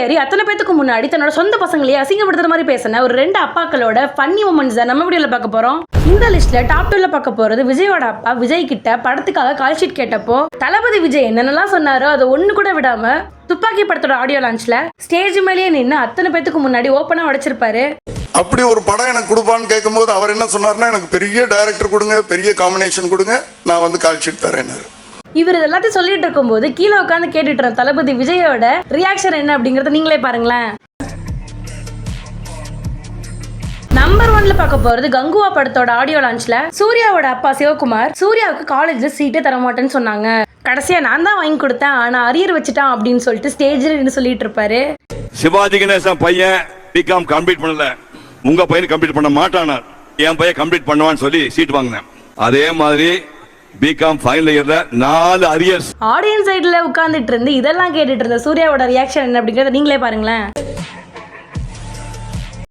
ஏறி அத்தனை பேத்துக்கு முன்னாடி தன்னோட சொந்த பசங்களையே அசிங்கப்படுத்துற மாதிரி பேசின ஒரு ரெண்டு அப்பாக்களோட ஃபன்னி மூமெண்ட்ஸ் நம்ம வீடியோல பார்க்க போறோம். இந்த லிஸ்ட்ல டாப் டூல பார்க்க போறது விஜயோட அப்பா விஜய் கிட்ட படத்துக்காக கால் ஷீட் கேட்டப்போ தளபதி விஜய் என்னென்னலாம் சொன்னாரோ அதை ஒண்ணு கூட விடாம துப்பாக்கி படத்தோட ஆடியோ லான்ச்ல ஸ்டேஜ் மேலேயே நின்று அத்தனை பேத்துக்கு முன்னாடி ஓப்பனா உடைச்சிருப்பாரு. அப்படி ஒரு படம் எனக்கு கொடுப்பான்னு கேட்கும்போது அவர் என்ன சொன்னார்னா எனக்கு பெரிய டைரக்டர் கொடுங்க பெரிய காம்பினேஷன் கொடுங்க நான் வந்து கால் ஷீட் தரேன்னாரு. இவர் இது எல்லாத்தையும் சொல்லிட்டு இருக்கும்போது கீழே உட்காந்து கேட்டுட்டு இருந்த தளபதி விஜயோட ரியாக்ஷன் என்ன அப்படிங்கறத நீங்களே பாருங்களேன். நம்பர் ஒன்ல பார்க்க போறது கங்குவா படத்தோட ஆடியோ லான்ச்ல சூர்யாவோட அப்பா சிவகுமார் சூர்யாவுக்கு காலேஜ்ல சீட்டே தர மாட்டேன்னு சொன்னாங்க. கடைசியா நான் தான் வாங்கி கொடுத்தேன் ஆனா அரியர் வச்சுட்டான் அப்படின்னு சொல்லிட்டு ஸ்டேஜ்ல நின்று சொல்லிட்டு இருப்பாரு. சிவாஜி கணேசன் பையன் பிகாம் கம்ப்ளீட் பண்ணல. உங்க பையன் கம்ப்ளீட் பண்ண மாட்டானார். என் பையன் கம்ப்ளீட் பண்ணுவான்னு சொல்லி சீட் வாங்கினேன். அதே மாதிரி பிகாம் ஃபைனல் இயர்ல நாலு அரியர்ஸ் ஆடியன்ஸ் சைடுல உட்கார்ந்துட்டு இருந்து இதெல்லாம் கேட்டுட்டு இருந்த சூர்யாவோட ரியாக்ஷன் என்ன அப்படிங்கறத நீங்களே பாருங்களேன்.